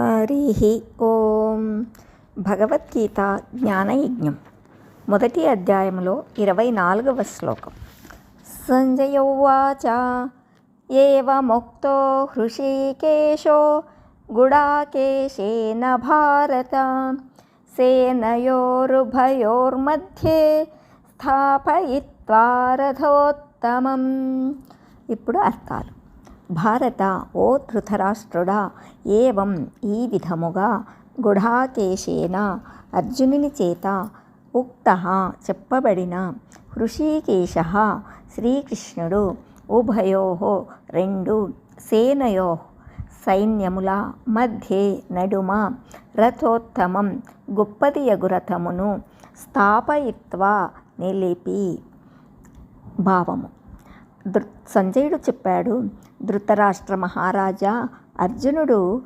హరి ఓం భగవద్గీత జ్ఞానయజ్ఞం. మొదటి అధ్యాయంలో ఇరవై నాలుగవ శ్లోకం. సంజయోవాచ ఏవముక్తో హృషికేశో గుడాకేశేన భారత సేనయోరుభయోర్మధ్యే స్థాపయిత్వారథోత్తమం. ఇప్పుడు అర్థాలు. భారత ఓ ధృతరాష్ట్రుడా ఏవం ఈ విధముగా? గుఢాకేశేన అర్జునుని చేత ఉక్త చెప్పబడిన హృషీకేశ శ్రీకృష్ణుడు ఉభయో రెండు సేనయో సైన్యముల మధ్యే నడుమ రథోత్తమం గొప్పది యగురథమును స్థాపయిత్వా నిలిపి భావము. సంజయుడు చెప్పాడు ధృతరాష్ట్ర మహారాజా అర్జునుడు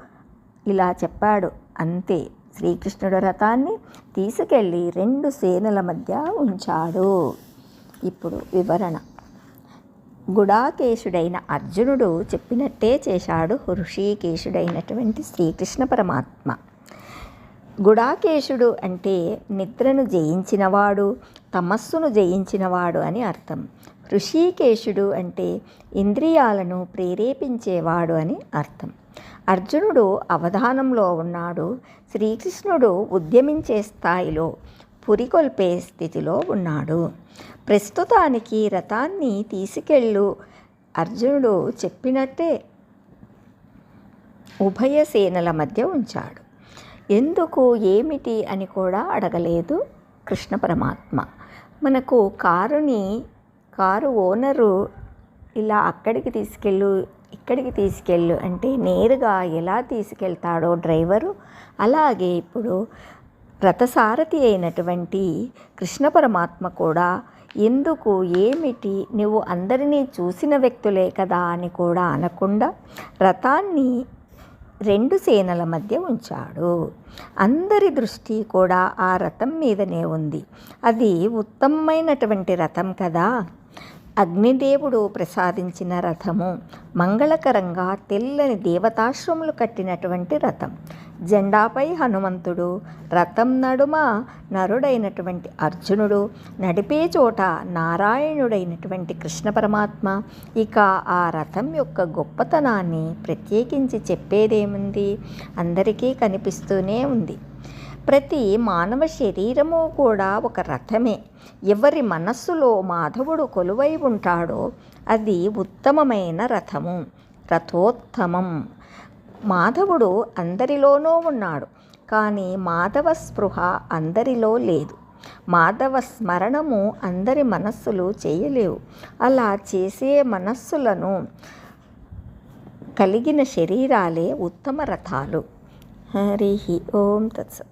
ఇలా చెప్పాడు. అంతే శ్రీకృష్ణుడు రథాన్ని తీసుకెళ్ళి రెండు సేనల మధ్య ఉంచాడు. ఇప్పుడు వివరణ. గుడాకేశుడైన అర్జునుడు చెప్పినట్టే చేశాడు హృషికేశుడైనటువంటి శ్రీకృష్ణ పరమాత్మ. గుడాకేశుడు అంటే నిద్రను జయించినవాడు తమస్సును జయించినవాడు అని అర్థం. ఋషికేశుడు అంటే ఇంద్రియాలను ప్రేరేపించేవాడు అని అర్థం. అర్జునుడు అవధానంలో ఉన్నాడు శ్రీకృష్ణుడు ఉద్యమించే స్థాయిలో పురికొల్పే స్థితిలో ఉన్నాడు. ప్రస్తుతానికి రథాన్ని తీసుకెళ్ళు అర్జునుడు చెప్పినట్టే ఉభయ సేనల మధ్య ఉంచాడు. ఎందుకు ఏమిటి అని కూడా అడగలేదు కృష్ణ పరమాత్మ. మనకు కారుని కారు ఓనరు ఇలా అక్కడికి తీసుకెళ్ళు ఇక్కడికి తీసుకెళ్ళు అంటే నేరుగా ఎలా తీసుకెళ్తాడో డ్రైవరు. అలాగే ఇప్పుడు రథసారథి అయినటువంటి కృష్ణ పరమాత్మ కూడా ఎందుకు ఏమిటి నువ్వు అందరినీ చూసిన వ్యక్తులే కదా అని కూడా అనకుండా రథాన్ని రెండు సేనల మధ్య ఉంచాడు. అందరి దృష్టి కూడా ఆ రథం మీదనే ఉంది. అది ఉత్తమమైనటువంటి రథం కదా. అగ్నిదేవుడు ప్రసాదించిన రథము మంగళకరంగా తెల్లని దేవతాశ్రములు కట్టినటువంటి రథం. జెండాపై హనుమంతుడు రథం నడుమ నరుడైనటువంటి అర్జునుడు నడిపే చోట నారాయణుడైనటువంటి కృష్ణ పరమాత్మ. ఇక ఆ రథం యొక్క గొప్పతనాన్ని ప్రత్యేకించి చెప్పేదేముంది? అందరికీ కనిపిస్తూనే ఉంది. ప్రతి మానవ శరీరము కూడా ఒక రథమే. ఎవరి మనస్సులో మాధవుడు కొలువై ఉంటాడో అది ఉత్తమమైన రథము. రథోత్తమం. మాధవుడు అందరిలోనూ ఉన్నాడు కానీ మాధవ స్పృహ అందరిలో లేదు. మాధవ స్మరణము అందరి మనస్సులు చేయలేవు. అలా చేసే మనస్సులను కలిగిన శరీరాలే ఉత్తమ రథాలు. హరి ఓం తత్సత్